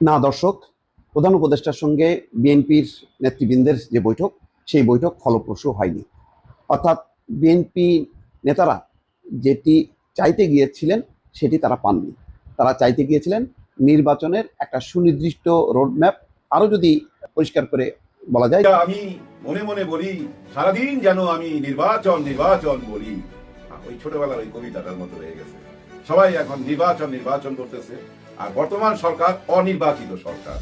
না, দর্শক, প্রধান উপদেষ্টার সঙ্গে বিএনপির নেতৃবৃন্দের যে বৈঠক, সেই বৈঠক ফলপ্রসূ হয়নি। অর্থাৎ বিএনপি নেতারা যেটি চাইতে গিয়েছিলেন, সেটি তারা পাননি। তারা চাইতে গিয়েছিলেন নির্বাচনের একটা সুনির্দিষ্ট রোডম্যাপ আরও যদি পরিষ্কার করে বলা যায়। আমি মনে মনে বলি, সারাদিন যেন আমি নির্বাচন নির্বাচন বলি। ওই ছোটবেলার ওই কবিতাটার মতো হয়ে গেছে। সবাই এখন নির্বাচন নির্বাচন করতেছে। আর বর্তমান সরকার অনির্বাচিত সরকার।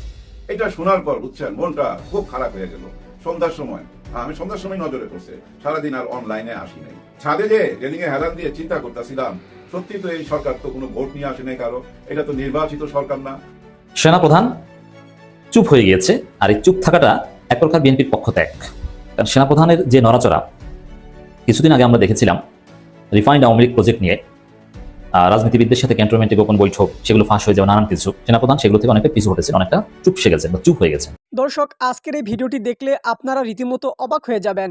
এটা শোনার পর, বুঝছেন, মনটা খুব খারাপ হয়ে গেল। সন্ধ্যার সময় আমি সন্ধ্যার সময় নজরে পড়ছে, সারাদিন আর অনলাইনে আসি নাই। ছাদে যে রেলিং এ দিয়ে চিন্তা করতেছিলাম, সত্যি তো এই সরকার তো কোনো ভোট নিয়ে আসে নাই কারও? এটা তো নির্বাচিত সরকার না। সেনাপ্রধান চুপ হয়ে গিয়েছে, আর এই চুপ থাকাটা এক প্রকার বিএনপির পক্ষ ত্যাগ। কারণ সেনাপ্রধানের যে নড়াচড়া, কিছুদিন আগে আমরা দেখেছিলাম, রিফাইন্ড আওয়ামী লীগ প্রজেক্ট নিয়ে রাজনীতিবিদদের সাথে ক্যান্টনমেন্টে গোপন বৈঠক, সেগুলো ফাঁস হয়ে যাওয়া নানান কিছু সেনাপ্রধান, সেগুলো থেকে অনেকটা পিছু হটেছে অনেকটা চুপসে গেছে বা চুপ হয়ে গেছে দর্শক, আজকের এই ভিডিওটি দেখলে আপনারা রীতিমতো অবাক হয়ে যাবেন।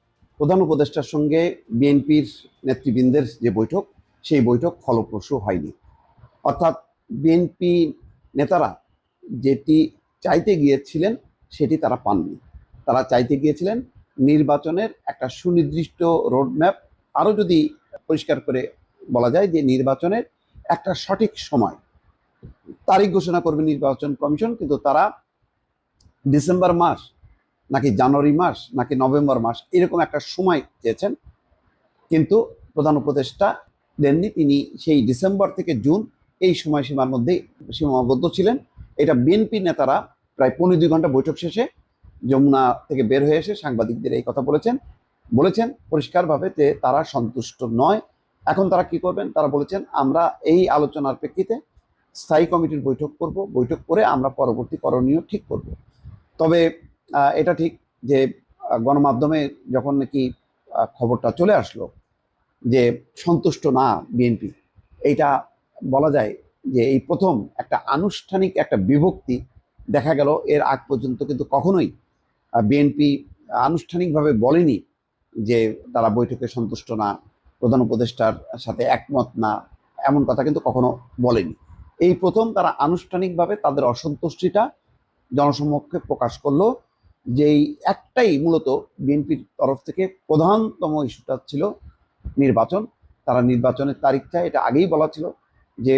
প্রধান উপদেষ্টার সঙ্গে বিএনপির নেতৃবৃন্দের যে বৈঠক, সেই বৈঠক ফলপ্রসূ হয়নি। অর্থাৎ বিএনপি নেতারা যেটি চাইতে গিয়েছিলেন, সেটি তারা পাননি। তারা চাইতে গিয়েছিলেন নির্বাচনের একটা সুনির্দিষ্ট রোডম্যাপ। আরও যদি পরিষ্কার করে বলা যায় যে নির্বাচনের একটা সঠিক সময়, তারিখ ঘোষণা করবে নির্বাচন কমিশন, কিন্তু তারা ডিসেম্বর মাস নাকি জানুয়ারি মাস, নাকি নভেম্বর মাস, এরকম একটা সময় চেয়েছেন। কিন্তু প্রধান উপদেষ্টা দেননি। তিনি সেই ডিসেম্বর থেকে জুন এই সময়সীমার মধ্যেই সীমাবদ্ধ ছিলেন। এটা বিএনপি নেতারা প্রায় পনেরো দুই ঘণ্টা বৈঠক শেষে যমুনা থেকে বের হয়ে এসে সাংবাদিকদের এই কথা বলেছেন। বলেছেন পরিষ্কারভাবে যে তারা সন্তুষ্ট নয়। এখন তারা কি করবেন? তারা বলেছেন, আমরা এই আলোচনার প্রেক্ষিতে স্থায়ী কমিটির বৈঠক করব। বৈঠক করে আমরা পরবর্তী করণীয় ঠিক করব। তবে এটা ঠিক যে গণমাধ্যমে যখন নাকি খবরটা চলে আসলো যে সন্তুষ্ট না বিএনপি, এইটা বলা যায় যে এই প্রথম একটা আনুষ্ঠানিক একটা বিভক্তি দেখা গেল। এর আগ পর্যন্ত কিন্তু কখনোই বিএনপি আনুষ্ঠানিকভাবে বলেনি যে তারা বৈঠকে সন্তুষ্ট না, প্রধান উপদেষ্টার সাথে একমত না, এমন কথা কিন্তু কখনো বলেনি। এই প্রথম তারা আনুষ্ঠানিকভাবে তাদের অসন্তুষ্টিটা জনসমক্ষে প্রকাশ করল যেই একটাই মূলত বিএনপির তরফ থেকে প্রধানতম ইস্যুটা ছিল নির্বাচন। তারা নির্বাচনের তারিখ চায় এটা আগেই বলা ছিল যে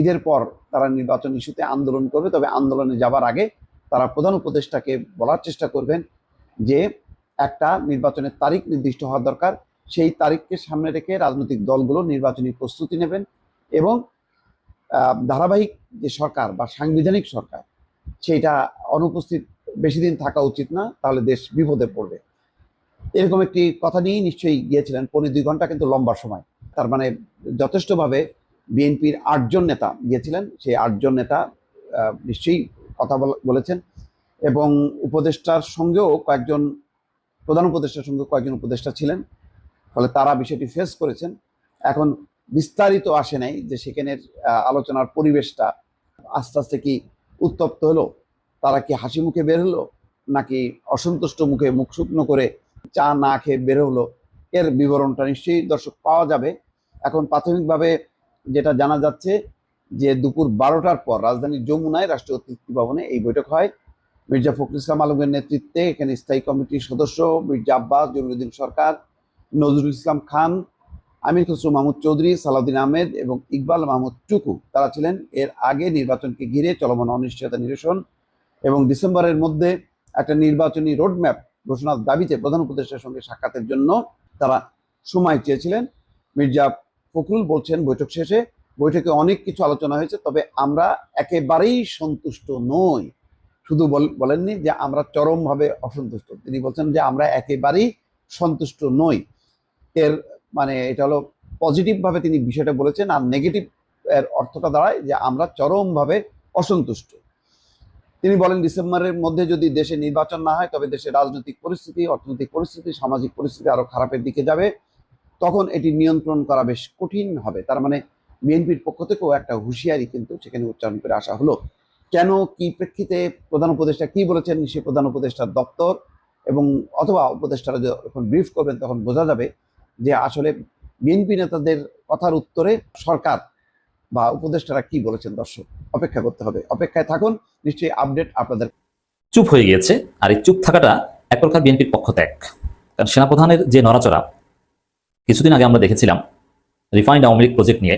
ঈদের পর তারা নির্বাচন ইস্যুতে আন্দোলন করবে, তবে আন্দোলনে যাবার আগে তারা প্রধান উপদেষ্টাকে বলার চেষ্টা করবেন যে একটা নির্বাচনের তারিখ নির্দিষ্ট হওয়া দরকার। সেই তারিখকে সামনে রেখে রাজনৈতিক দলগুলো নির্বাচনী প্রস্তুতি নেবেন এবং ধারাবাহিক যে সরকার বা সাংবিধানিক সরকার, সেইটা অনুপস্থিত বেশি দিন থাকা উচিত না, তাহলে দেশ বিপদে পড়বে। এরকম একটি কথা নিয়েই নিশ্চয়ই গিয়েছিলেন পনেরো দুই ঘণ্টা কিন্তু লম্বা সময়। তার মানে যথেষ্টভাবে বিএনপির আটজন নেতা গিয়েছিলেন, সেই আটজন নেতা নিশ্চয়ই কথা বল- বলেছেন। এবং উপদেষ্টার সঙ্গেও কয়েকজন, প্রধান উপদেষ্টার সঙ্গে কয়েকজন উপদেষ্টা ছিলেন, ফলে তারা বিষয়টি ফেস করেছেন। এখন বিস্তারিত আসে নাই যে সেখানের আলোচনার পরিবেশটা আস্তে আস্তে কি উত্তপ্ত হলো। তারা কি হাসি মুখে বের হলো? নাকি অসন্তুষ্ট মুখে মুখ শুকনো করে চা না খেয়ে বের হলো? এর বিবরণটা নিশ্চয়ই দর্শক পাওয়া যাবে। এখন প্রাথমিকভাবে যেটা জানা যাচ্ছে যে দুপুর বারোটার পর রাজধানীর যমুনায় রাষ্ট্রীয় অতিথি ভবনে এই বৈঠক হয়। মির্জা ফখরুল ইসলাম আলমের নেতৃত্বে এখানে স্থায়ী কমিটির সদস্য মির্জা আব্বাস জমিরুদ্দিন সরকার, নজরুল ইসলাম খান, আমির খসরু মাহমুদ চৌধুরী, সালাউদ্দিন আহমেদ এবং ইকবাল মাহমুদ টুকু। তারা ছিলেন এর আগে নির্বাচনকে ঘিরে চলমান অনিশ্চয়তা নিরসন এবং ডিসেম্বরের মধ্যে একটা নির্বাচনী রোডম্যাপ ঘোষণার দাবিতে প্রধান উপদেষ্টার সঙ্গে সাক্ষাতের জন্য তারা সময় চেয়েছিলেন। মির্জা ফখরুল বলছেন, বৈঠক শেষে বৈঠকে অনেক কিছু আলোচনা হয়েছে, তবে আমরা একেবারেই সন্তুষ্ট নই। শুধু বল- বলেননি যে আমরা চরমভাবে অসন্তুষ্ট। তিনি বলছেন যে আমরা একেবারেই সন্তুষ্ট নই। এর মানে এটা হলো পজিটিভভাবে তিনি বিষয়টা বলেছেন, আর নেগেটিভ এর অর্থটা দাঁড়ায় যে আমরা চরমভাবে অসন্তুষ্ট। তিনি বলেন, ডিসেম্বরের মধ্যে যদি দেশে নির্বাচন না হয়, তবে দেশের রাজনৈতিক পরিস্থিতি, অর্থনৈতিক পরিস্থিতি, সামাজিক পরিস্থিতি আরও খারাপের দিকে যাবে, তখন এটি নিয়ন্ত্রণ করা বেশ কঠিন হবে। তার মানে বিএনপির পক্ষ থেকেও একটা হুঁশিয়ারি কিন্তু সেখানে উচ্চারণ করে আসা হলো। কেন, কি প্রেক্ষিতে, প্রধান উপদেষ্টা কি বলেছেন, সে প্রধান উপদেষ্টার দপ্তর এবং অথবা উপদেষ্টারা যখন ব্রিফ করবেন, তখন বোঝা যাবে যে আসলে বিএনপি নেতাদের কথার উত্তরে সরকার বা উপদেষ্টারা কি বলেছেন, দর্শক? অপেক্ষা করতে হবে। অপেক্ষায় থাকুন, নিশ্চয়ই আপডেট আপনাদের চুপ হয়ে গিয়েছে আর এই চুপ থাকাটা এক প্রকার বিএনপির পক্ষ ত্যাগ। কারণ সেনাপ্রধানের যে নড়াচড়া, কিছুদিন আগে আমরা দেখেছিলাম রিফাইন্ড আওয়ামী লীগ প্রজেক্ট নিয়ে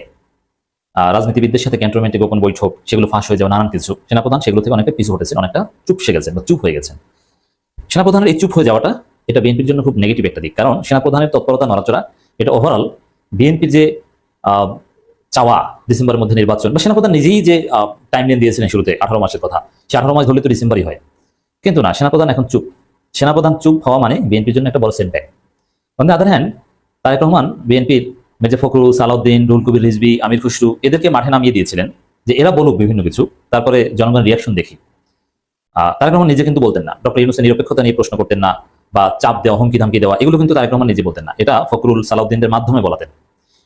রাজনীতিবিদদের সাথে ক্যান্টনমেন্টে গোপন বৈঠক, সেগুলো ফাঁস হয়ে যাওয়া, নানান কিছু। সেনাপ্রধান সেগুলো থেকে অনেকটা পিছু হটেছেন, অনেকটা চুপ সে গেছেন বা চুপ হয়ে গেছেন। সেনাপ্রধানের এই চুপ হয়ে যাওয়াটা, এটা বিএনপির জন্য খুব নেগেটিভ একটা দিক। কারণ সেনাপ্রধানের তৎপরতা, নড়াচড়া, এটা ওভারঅল বিএনপির যে চাওয়া ডিসেম্বরের মধ্যে নির্বাচন। বা সেনাপ্রধান নিজেই যে টাইম লাইন দিয়েছিলেন শুরুতে, আঠারো মাসের কথা, সে আঠারো মাস ধরলে তো ডিসেম্বরই হয়। কিন্তু না, সেনাপ্রধান এখন চুপ। সেনাপ্রধান চুপ হওয়া মানে বিএনপির জন্য একটা বড় setback on the other hand Tarique Rahman বিএনপির মেজর ফখরুল, সালাউদ্দিন, রুল কবির রিজবি আমির খুসরু এদেরকে মাঠে নামিয়ে দিয়েছিলেন যে এরা বলুক বিভিন্ন কিছু, তারপরে জনগণের রিয়াকশন দেখি। তারেক রহমান নিজে কিন্তু বলতেন না, ডক্টর ইউনুসের নিরপেক্ষতা নিয়ে প্রশ্ন করতেন না বা চাপ দেওয়া, হুমকি ধামকি দেওয়া, এগুলো কিন্তু তারেক রহমান নিজে বলতেন না। এটা ফখরুল, সালাউদ্দিনদের মাধ্যমে বলাতেন।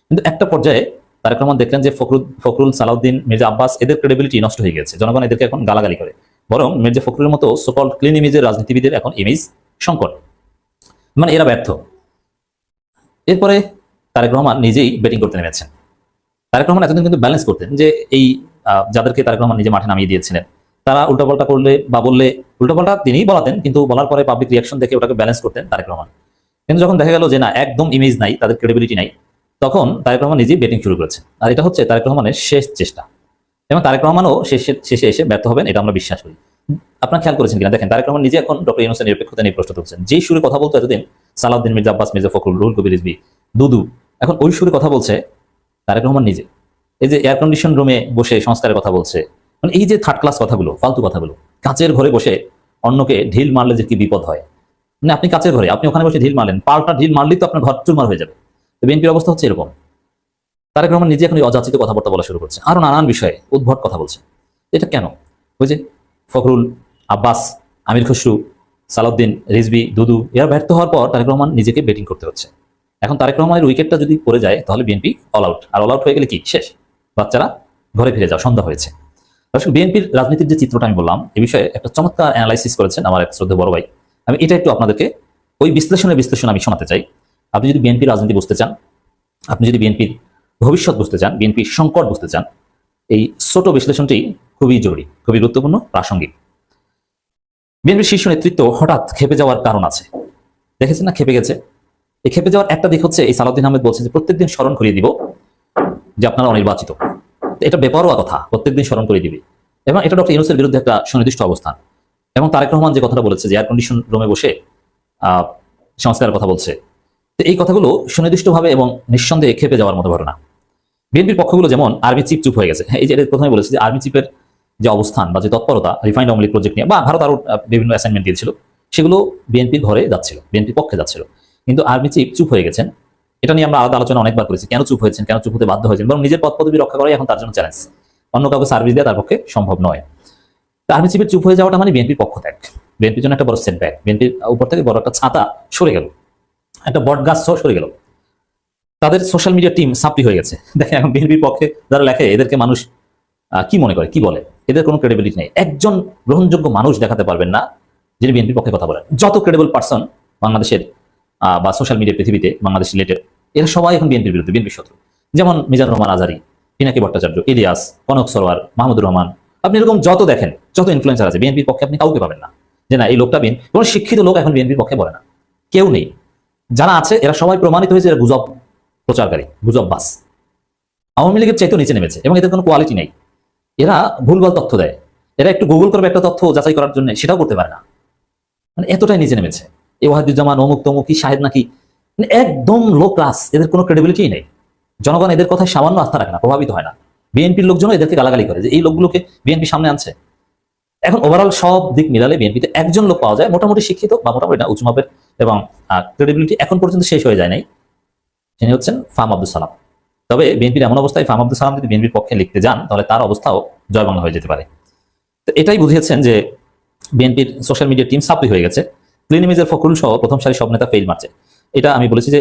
কিন্তু একটা পর্যায়ে তারেক রহমান দেখলেন যে ফখরুল ফখরুল, সালাউদ্দিন, মির্জা আব্বাস, এদের ক্রেডিবিলিটি নষ্ট হয়ে গেছে জনগণ এদেরকে এখন গালাগালি করে। বরং মির্জা ফখরুলের মতো সকল ক্লিন ইমেজের রাজনীতিবিদের এখন ইমেজ সংকট। মানে এরা ব্যর্থ। এরপরে তারেক রহমান নিজেই ব্যাটিং করতে নেমেছেন। তারেক রহমান এতদিন কিন্তু ব্যালেন্স করতেন যে এই যাদেরকে তারেক রহমান নিজে মাঠে নামিয়ে দিয়েছিলেন, তারা উল্টাপাল্টা করলে বা বললে, উল্টাপাল্টা তিনিই বলাতেন, কিন্তু বলার পরে পাবলিক রিয়াকশন দেখে ওটাকে ব্যালেন্স করতেন তারেক রহমান। কিন্তু যখন দেখা গেল যে না, একদম ইমেজ নাই, তাদের ক্রেডিবিলিটি নাই তখন তারেক রহমান নিজেই ব্যাটিং শুরু করেছে আর এটা হচ্ছে তারেক রহমানের শেষ চেষ্টা। এবং তারেক রহমানও শেষে শেষে এসে ব্যর্থ হবেন, এটা আমরা বিশ্বাস করি। আপনার খেয়াল করেছেন কিনা? দেখেন, তারেক রহমান নিজে এখন ডক্টর ইউনুসের নিরপেক্ষতা নিয়ে প্রশ্ন তুলছেন। যেই সুরে কথা বলতো এতদিন, সালাউদ্দিন, মির্জা আব্বাস, মির্জা ফখরুল রুল কবির রিজবি দুদু, এখন ওই সুরে কথা বলছে তারেক রহমান নিজে। এই যে এয়ার কন্ডিশন রুমে বসে সংস্কারের কথা বলছে মানে এই যে থার্ড ক্লাস কথাগুলো, ফালতু কথাগুলো, কাঁচের ঘরে বসে অন্যকে ঢিল মারলে যে কি বিপদ হয়? মানে আপনি কাঁচের ঘরে, আপনি ওখানে বসে ঢিল মারলেন, পাল্টা ঢিল মারলেই তো আপনার ঘর চুরমার হয়ে যাবে। বিএনপির অবস্থা হচ্ছে এরকম। তারেক রহমান নিজে এখন অযাচিত কথাবার্তা বলা শুরু করছে। আরও নানান বিষয়ে উদ্ভট কথা বলছে। এটা কেন? ওই যে ফখরুল, আব্বাস, আমির খসরু, সালাউদ্দিন রিজবি দুদু, এরা ব্যর্থ হওয়ার পর তারেক রহমান নিজেকে ব্যাটিং করতে হচ্ছে। এখন তারেক রহমানের উইকেটটা যদি পড়ে যায়, তাহলে বিএনপি অল আউট আর অল আউট হয়ে গেলে কি? শেষ। বাচ্চারা ঘরে ফিরে যাও, সন্ধ্যা হয়েছে। দর্শক, বিএনপির রাজনীতির যে চিত্রটা আমি বললাম এই বিষয়ে একটা চমৎকার অ্যানালাইসিস করেছেন আমার এক শ্রদ্ধা বড় ভাই। আমি এটা একটু আপনাদেরকে ওই বিশ্লেষণের বিশ্লেষণ আমি শোনাতে চাই। আপনি যদি বিএনপির রাজনীতি বুঝতে চান, আপনি যদি বিএনপির ভবিষ্যৎ বুঝতে চান, বিএনপির সংকট বুঝতে চান, এই ছোট বিশ্লেষণটি খুবই জরুরি, খুবই গুরুত্বপূর্ণ, প্রাসঙ্গিক। বিএনপির শীর্ষ নেতৃত্ব হঠাৎ খেপে যাওয়ার কারণ আছে। দেখেছেন না? খেপে গেছে। এই খেপে যাওয়ার একটা দিক হচ্ছে, এই সালাউদ্দিন আহমেদ বলছে যে প্রত্যেকদিন স্মরণ করিয়ে দিব যে আপনারা অনির্বাচিত। এটা বেপরোয়া কথা, প্রত্যেকদিন স্মরণ করিয়ে দিবে। এবং এটা ডক্টর ইউনুসের বিরুদ্ধে একটা সুনির্দিষ্ট অবস্থান। এবং তারেক রহমান যে কথাটা বলেছে যে এয়ার কন্ডিশন রুমে বসে সংস্কারের কথা বলছে তো এই কথাগুলো সুনির্দিষ্টভাবে এবং নিঃসন্দেহে খেপে যাওয়ার মতো ঘটনা। বিএনপির পক্ষগুলো যেমন আর্মি চিফ চুপ হয়ে গেছে। হ্যাঁ, এই যে প্রথমে বলেছে যে আর্মি চিফের যে অবস্থান বা যে তৎপরতা রিফাইন্ড লীগ প্রজেক্ট নিয়ে বা ভারত আরও আহ, বিভিন্ন অ্যাসাইনমেন্ট দিয়েছিল সেগুলো বিএনপির ঘরে যাচ্ছিল বিএনপির পক্ষে যাচ্ছিল। কিন্তু আর্মি চিফ চুপ হয়ে গেছেন। এটা নিয়ে আমরা আলাদা আলোচনা অনেকবার করেছি কেন চুপ হয়েছেন কেন চুপ হতে বাধ্য হয়েছেন বরং নিজের পদ পদবি রক্ষা করাই এখন তার জন্য চ্যালেঞ্জ অন্য কাউকে সার্ভিস দেওয়া তার পক্ষে সম্ভব নয়। তো আর্মি চিফের চুপ হয়ে যাওয়াটা মানে বিএনপির পক্ষ ত্যাগ। বিএনপির জন্য একটা বড় সেটব্যাক বিএনপির উপর থেকে বড় একটা ছাতা সরে গেল। একটা বট গাছ সহ সরে গেল। তাদের সোশ্যাল মিডিয়া টিম সাপড়ি হয়ে গেছে। দেখেন এখন বিএনপির পক্ষে যারা লেখে, এদেরকে মানুষ কি মনে করে, কি বলে? এদের কোনো ক্রেডিবিলিটি নেই। একজন গ্রহণযোগ্য মানুষ দেখাতে পারবেন না, যিনি বিএনপির পক্ষে কথা বলেন। যত ক্রেডিবল পার্সন বাংলাদেশের বা সোশ্যাল মিডিয়া পৃথিবীতে, বাংলাদেশ রিলেটেড এরা সবাই এখন বিএনপির বিরুদ্ধে বিএনপি শত্রু। যেমন মিজানুর রহমান আজারি, পিনাকি ভট্টাচার্য, ইলিয়াস, কনক সরোয়ার, মাহমুদুর রহমান। আপনি এরকম যত দেখেন, যত ইনফ্লুয়েন্সার আছে বিএনপির পক্ষে আপনি কাউকে পাবেন না। যে না, এই লোকটা বিএনপি কোনো শিক্ষিত লোক এখন বিএনপির পক্ষে বলে না। কেউ নেই। যারা আছে, এরা সবাই প্রমাণিত হয়েছে এরা গুজব প্রচারকারী, গুজব বাস। আওয়ামী লীগের চাইতেও নিচে নেমেছে এবং এদের কোনো কোয়ালিটি নেই। এরা ভুলভাল তথ্য দেয়। এরা একটু গুগল করবে একটা তথ্য যাচাই করার জন্য, সেটাও করতে পারে না। মানে এতটাই নিচে নেমেছে। এ ওয়াহিদুজ্জামান, অমুক তমুক শাহেদ নাকি মানে একদম লো ক্লাস এদের কোনো ক্রেডিবিলিটি নেই। জনগণ এদের কথায় সামান্য আস্থা রাখে না, প্রভাবিত হয় না। বিএনপির লোকজন এদেরকে গালাগালি করে যে এই লোকগুলোকে বিএনপি সামনে আনছে। এখন ওভারঅল সব দিক মিলালে বিএনপিতে একজন লোক পাওয়া যায় মোটামুটি শিক্ষিত বা মোটামুটি না উঁচু মাপের এবং ক্রেডিবিলিটি এখন পর্যন্ত শেষ হয়ে যায় নাই। তিনি হচ্ছেন ফাম আব্দুল সালাম। তবে বিএনপির এমন অবস্থায় ফাম আব্দুল সালাম যদি বিএনপির পক্ষে লিখতে যান তাহলে তার অবস্থাও জয় বাংলা হয়ে যেতে পারে। তো এটাই বুঝিয়েছেন যে বিএনপির সোশ্যাল মিডিয়া টিম সাপ্লি হয়ে গেছে। ক্লিনিমিজের ফখরুল সহ প্রথম সারি সব নেতা ফেল মারছে। এটা আমি বলেছি যে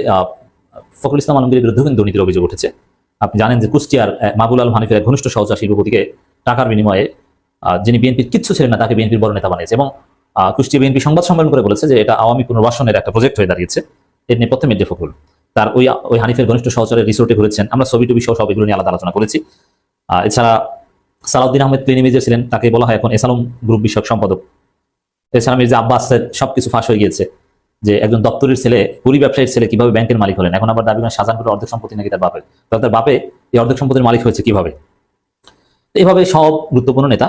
ফখরুল ইসলাম আলমগীরের বিরুদ্ধে কিন্তু দুর্নীতির অভিযোগ উঠেছে। আপনি জানেন যে কুষ্টিয়ার আহ, মাহবুল আলম হানিফের ঘনিষ্ঠ সহচা শিল্পপতিকে টাকার বিনিময়ে যিনি বিএনপির কিচ্ছু ছিলেন না তাকে বিএনপির বড় নেতা বানিয়েছে এবং আহ, কুষ্টিয়া বিএনপি সংবাদ সম্মেলন করে বলেছে যে এটা আওয়ামী পুনর্বাসনের একটা প্রজেক্ট হয়ে দাঁড়িয়েছে। এর নেপথ্যে মির্জা ফখরুল। তার ওই ওই হানিফের ঘনিষ্ঠ সহচরের রিসোর্টে ঘুরেছেন। আমরা ছবি টবি সহ সব এগুলো নিয়ে আলাদা আলোচনা করেছি। এছাড়া সালাউদ্দিন আহমেদ ক্লিনিমিজে ছিলেন তাকে বলা হয় এখন এসালম গ্রুপ বিষয়ক সম্পাদক। এছাড়া মির্জা আব্বাসের সবকিছু ফাঁস হয়ে গিয়েছে যে একজন দপ্তরের ছেলে পুরী ব্যবসায়ীর ছেলে কীভাবে ব্যাংকের মালিক হলেন? এখন আবার দাবি করেন শাহজাহানপুরের অর্ধেক সম্পত্তি নাকি তার বাপের? তার বাপে এই অর্ধেক সম্পত্তির মালিক হয়েছে কীভাবে? এইভাবে সব গুরুত্বপূর্ণ নেতা,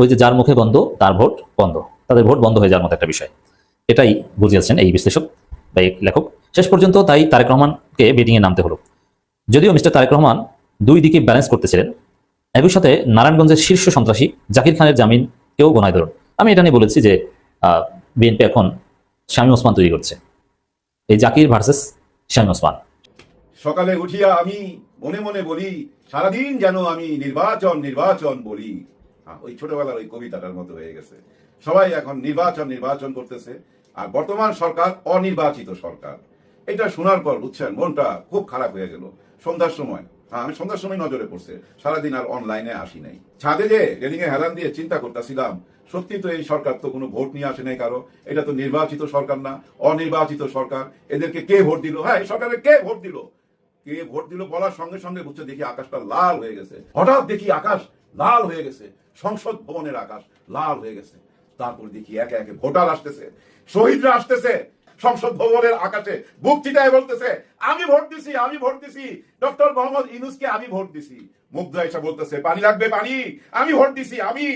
ওই যে যার মুখে বন্ধ, তার ভোট বন্ধ। তাদের ভোট বন্ধ হয়ে যাওয়ার মতো একটা বিষয়। এটাই বুঝিয়েছেন এই বিশ্লেষক বা লেখক। শেষ পর্যন্ত তাই তারেক রহমানকে বেটিংয়ে নামতে হলো। যদিও মিস্টার তারেক রহমান দুই দিকে ব্যালেন্স করতেছিলেন, একই সাথে নারায়ণগঞ্জের শীর্ষ সন্ত্রাসী জাকির খানের জামিন কেউ গোনায় ধরুন। আমি এটা নিয়ে বলেছি যে বিএনপি এখন শামী ওসমান তৈরি করছে। এই জাকির ভার্সেস শামী ওসমান। সকালে উঠিয়া আমি মনে মনে বলি সারাদিন যেন আমি নির্বাচন নির্বাচন বলি। ওই ছোটবেলার ওই কবিতাটার মতো হয়ে গেছে। সবাই এখন নির্বাচন নির্বাচন করতেছে। আর বর্তমান সরকার অনির্বাচিত সরকার। এটা শোনার পর, বুঝছেন, মনটা খুব খারাপ হয়ে গেল। সন্ধ্যার সময় হ্যাঁ আমি সন্ধ্যার সময় নজরে পড়ছে। সারাদিন আর অনলাইনে আসি নাই। ছাদে যে রেলিং এ হেলান দিয়ে চিন্তা করতেছিলাম, সত্যি তো এই সরকার তো কোনো ভোট নিয়ে আসে নাই কারও? এটা তো নির্বাচিত সরকার না, অনির্বাচিত সরকার। এদেরকে কে ভোট দিল? হ্যাঁ এই সরকারে কে ভোট দিল? কে ভোট দিল বলার সঙ্গে সঙ্গে বুঝছে দেখি আকাশটা লাল হয়ে গেছে। হঠাৎ দেখি আকাশ লাল হয়ে গেছে। সংসদ ভবনের আকাশ লাল হয়ে গেছে। তারপর দেখি একে একে ভোটার আসতেছে, শহীদরা আসতেছে, সংসদ ভবনের আকাশে বুক চিটায় বলতেছে, আমি ভোট দিছি, আমি ভোট দিছি। ডক্টর মোহাম্মদ ইনুসকে আমি ভোট দিছি। মুগ্ধ এসে বলতেছে, পানি লাগবে, পানি। আমি ভোট দিছি, আমি।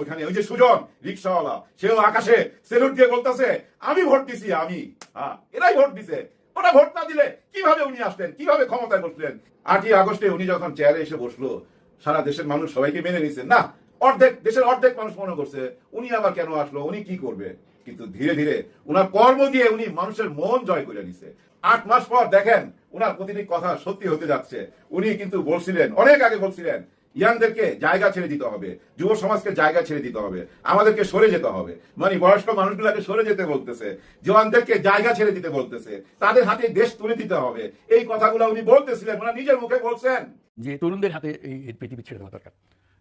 ওইখানে ওই যে সুজন, রিক্সাওয়ালা, সেও আকাশে সেলুট দিয়ে বলতেছে, আমি ভোট দিছি, আমি। হ্যাঁ এরাই ভোট দিছে। ওরা ভোট না দিলে কীভাবে উনি আসলেন কীভাবে ক্ষমতায় বসলেন? আটই আগস্টে উনি যখন চেয়ারে এসে বসল, সারা দেশের মানুষ সবাইকে মেনে নিছেন না, অর্ধেক, দেশের অর্ধেক মানুষ মনে করছে, উনি আবার কেন আসলো? উনি কি করবে? কিন্তু ধীরে ধীরে উনার কর্ম দিয়ে উনি মানুষের মন জয় করে নিছে। আট মাস পর দেখেন, উনার প্রতিটি কথা সত্যি হতে যাচ্ছে। উনি কিন্তু বলছিলেন, অনেক আগে বলছিলেন ইয়াংদেরকে জায়গা ছেড়ে দিতে হবে, যুব সমাজকে জায়গা ছেড়ে দিতে হবে, আমাদেরকে সরে যেতে হবে। মানে বয়স্ক মানুষগুলোকে সরে যেতে বলতেছে, জওয়ানদেরকে জায়গা ছেড়ে দিতে বলতেছে, তাদের হাতে দেশ তুলে দিতে হবে। এই কথাগুলো উনি বলতেছিলেন, ওনার নিজের মুখে বলছেন। যে তরুণদের হাতে এই পৃথিবী ছেড়ে দেওয়া দরকার,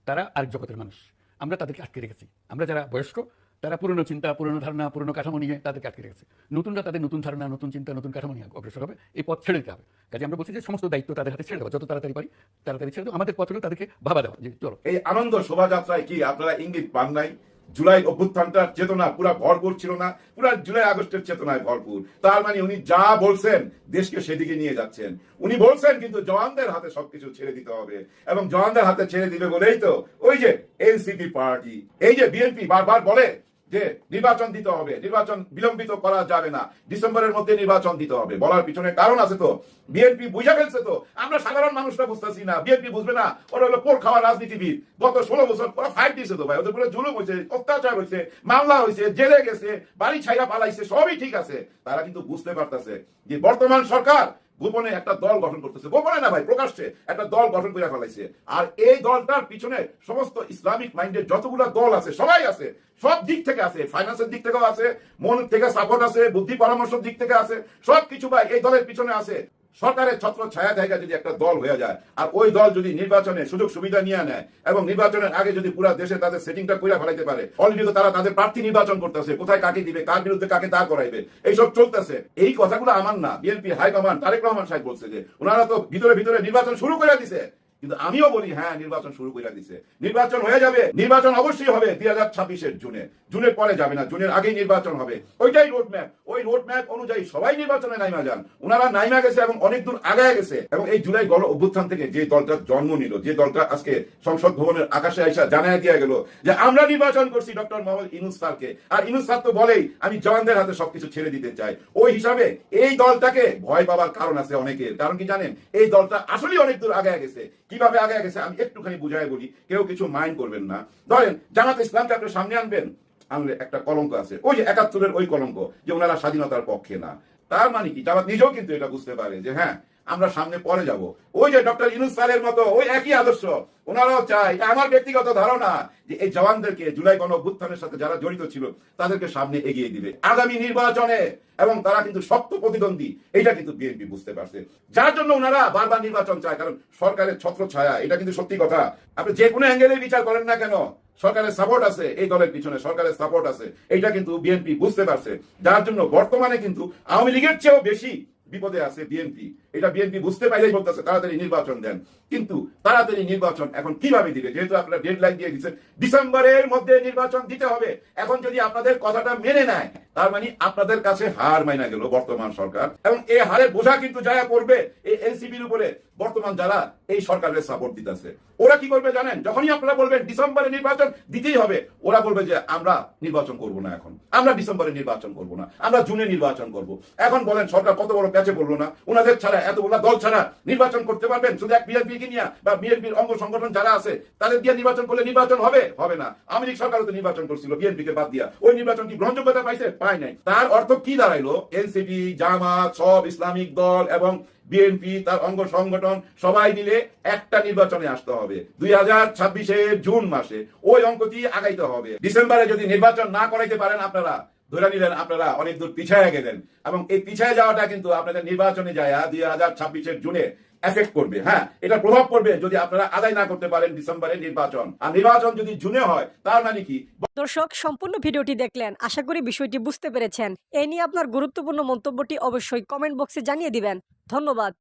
তারা আর জগতের মানুষ। আমরা তাদেরকে আটকে রেখেছি। আমরা যারা বয়স্ক তারা পুরনো চিন্তা, পুরনো ধারণা, পুরনো কাঠামো নিয়ে তাদেরকে আটকে রেখেছে নতুনরা তাদের নতুন ধারণা, নতুন চিন্তা, নতুন কাঠামো নিয়ে অগ্রসর হবে। এই পথ ছেড়ে দিতে হবে। কাজে আমরা বলছি যে সমস্ত দায়িত্ব তাদের হাতে ছেড়ে দেওয়া, যত তাড়াতাড়ি পারি, তাড়াতাড়ি ছেড়ে দেবো আমাদের পথ তাদেরকে ভাবা দেওয়া, যে চলো। এই আনন্দ শোভাযাত্রায় কি আপনারা ইঙ্গিত পান নাই? জুলাই অভ্যুত্থানটার চেতনা, পুরা ভরপুর ছিল না। পুরা জুলাই আগস্টের চেতনায় ভরপুর। তার মানে উনি যা বলছেন, দেশকে সেদিকে নিয়ে যাচ্ছেন। উনি বলছেন কিন্তু জওয়ানদের হাতে সবকিছু ছেড়ে দিতে হবে। এবং জওয়ানদের হাতে ছেড়ে দিবে বলেই তো ওই যে এনসিপি পার্টি, এই যে বিএনপি বারবার বলে যে নির্বাচন দিতে হবে, নির্বাচন বিলম্বিত করা যাবে না। ডিসেম্বরের মধ্যে নির্বাচন দিতে হবে। বলার পিছনে কারণ আছে তো। বিএনপি বুঝে ফেলছে তো। আমরা সাধারণ মানুষরা বুঝতেছি না। বিএনপি বুঝবে না। ওরা হলো পোর খাওয়া রাজনীতিবিদ। গত ষোলো বছর ওরা ফাইট দিয়েছে তো ভাই। ওদের পুরো জুলুম হয়েছে, অত্যাচার হয়েছে, মামলা হয়েছে, জেলে গেছে, বাড়ি ছাইরা পালাইছে, সবই ঠিক আছে। তারা কিন্তু বুঝতে পারতেছে যে বর্তমান সরকার গোপনে একটা দল গঠন করতেছে। গোপনে না ভাই, প্রকাশ্যে একটা দল গঠন করে ফেলাইছে। আর এই দলটার পিছনে সমস্ত ইসলামিক মাইন্ডের যতগুলো দল আছে, সবাই আছে, সব দিক থেকে আছে, ফাইন্যান্সের দিক থেকেও আছে মন থেকে সাপোর্ট আছে, বুদ্ধি পরামর্শের দিক থেকে আছে সব কিছু ভাই এই দলের পিছনে আছে। সরকারের ছত্র ছায়া জায়গা যদি একটা দল হয়ে যায়, আর ওই দল যদি নির্বাচনে সুযোগ সুবিধা নিয়ে নেয় এবং নির্বাচনের আগে যদি পুরো দেশে তাদের সেটিংটা করে ফেলাইতে পারে অলরেডি তো তারা তাদের প্রার্থী নির্বাচন করতেছে, কোথায় কাকে দিবে, কার বিরুদ্ধে কাকে দাঁড় করাইবে, এইসব চলতেছে। এই কথাগুলো আমার না, বিএনপি হাইকমান্ড তারেক রহমান সাহেব বলছে যে ওনারা তো ভিতরে ভিতরে নির্বাচন শুরু করে দিছে। কিন্তু আমিও বলি হ্যাঁ নির্বাচন শুরু করে দিছে। নির্বাচন হয়ে যাবে, নির্বাচন অবশ্যই হবে দুই হাজার ছাব্বিশের জুনে। জুনের পরে যাবে না, জুনের আগেই নির্বাচন হবে। ওইটাই রোড ম্যাপ ওই রোড ম্যাপ অনুযায়ী সবাই নির্বাচনে নাইমা যান। ওনারা নাইমা গেছে এবং অনেক দূর আগায় গেছে। এবং এই জুলাই গণ অভ্যুত্থান থেকে যে দলটা জন্ম নিল, যে দলটা আজকে সংসদ ভবনের আকাশে আইসা জানায় দিয়া গেল যে আমরা নির্বাচন করছি ডক্টর মোহাম্মদ ইনুস স্যারকে। আর ইনুস স্যার তো বলেই, আমি জওয়ানদের হাতে সবকিছু ছেড়ে দিতে চাই। ওই হিসাবে এই দলটাকে ভয় পাওয়ার কারণ আছে অনেকের। কারণ কি জানেন? এই দলটা আসলেই অনেক দূর আগায় গেছে। কীভাবে আগে গেছে, আমি একটুখানি বুঝাই বলি কেউ কিছু মাইন্ড করবেন না। ধরেন, জামাত ইসলামকে আপনি সামনে আনবেন, আনলে একটা কলঙ্ক আছে। ওই যে একাত্তরের ওই কলঙ্ক, যে ওনারা স্বাধীনতার পক্ষে না। তার মানে কি? জামাত নিজেও কিন্তু এটা বুঝতে পারে যে হ্যাঁ আমরা সামনে পরে যাব। ওই যে ডক্টর ইনুস স্যারের মতো, ওই একই আদর্শ। ওনারাও চায়, এটা আমার ব্যক্তিগত ধারণা যে এই জওয়ানদেরকে জুলাই গণ অভ্যুত্থানের সাথে যারা জড়িত ছিল, তাদেরকে সামনে এগিয়ে দিবে। আগামী নির্বাচনে, এবং তারা কিন্তু শক্ত প্রতিদ্বন্দ্বী এটা কিন্তু বিএনপি বুঝতে পারছে। যার জন্য ওনারা বারবার নির্বাচন চায়, কারণ সরকারের ছত্র ছায়া, এটা কিন্তু সত্যি কথা। আপনি যে কোনো অ্যাঙ্গেলে বিচার করেন না কেন, সরকারের সাপোর্ট আছে এই দলের পিছনে, সরকারের সাপোর্ট আছে। এটা কিন্তু বিএনপি বুঝতে পারছে। যার জন্য বর্তমানে কিন্তু আওয়ামী লীগের চেয়েও বেশি বিপদে আছে বিএনপি। এটা বিএনপি বুঝতে পারলেই বলতেছে, তাড়াতাড়ি নির্বাচন দেন। কিন্তু তাড়াতাড়ি নির্বাচন এখন কীভাবে দিবে? যেহেতু আপনারা ডেড লাইন দিয়ে দিচ্ছেন ডিসেম্বরের মধ্যে নির্বাচন দিতে হবে। এখন যদি আপনাদের কথাটা মেনে নেয়, তার মানে আপনাদের কাছে হার মাইনা গেল বর্তমান সরকার। এবং এ হারে বোঝা কিন্তু যায় পড়বে এই এনসিপির উপরে। বর্তমান যারা এই সরকারের সাপোর্ট দিতেছে, ওরা কি করবে জানেন? যখনই আপনারা বলবেন ডিসেম্বরে নির্বাচন, দিতেই হবে। ওরা বলবে যে, আমরা নির্বাচন করব না এখন। আমরা ডিসেম্বরে নির্বাচন করব না। আমরা জুনে নির্বাচন করব। এখন বলেন, সরকার কত বড় প্যাচে পড়ল না? ওনাদের ছাড়া, এতগুলো দল ছাড়া নির্বাচন করতে পারবেন? শুধু এক বিএনপি কে নিয়ে বা বিএনপির অঙ্গ সংগঠন যারা আছে, তাদের দিয়ে নির্বাচন করলে নির্বাচন হবে? হবে না। লীগ সরকারও তো নির্বাচন করছিল বিএনপি কে বাদ দিয়া। ওই নির্বাচন কি গ্রহণযোগ্যতা পাইছে? পায় নাই। তার অর্থ কি দাঁড়াইলো? এনসিপি, জামাত, সব ইসলামিক দল এবং বিএনপি, তার অঙ্গ সংগঠন, সবাই মিলে একটা নির্বাচনে আসতে হবে। দুই হাজার ছাব্বিশের জুন মাসে ওই অঙ্কটি আগাইতে হবে। ডিসেম্বরে যদি নির্বাচন না করাইতে পারেন আপনারা, ধরে নিলেন আপনারা অনেক দূর পিছায় গেলেন। এবং এই পিছায় যাওয়াটা কিন্তু আপনাদের নির্বাচনে যায় দুই হাজার ছাব্বিশের জুনে এফেক্ট করবে হ্যাঁ? এটা প্রভাব পড়বে যদি আপনারা আদায় না করতে পারেন ডিসেম্বরে নির্বাচন। আর নির্বাচন যদি জুনে হয়, তার মানে কি? দর্শক, সম্পূর্ণ ভিডিওটি দেখলেন, আশা করি বিষয়টি বুঝতে পেরেছেন। এ নিয়ে আপনার গুরুত্বপূর্ণ মন্তব্যটি অবশ্যই কমেন্ট বক্সে জানিয়ে দিবেন। ধন্যবাদ।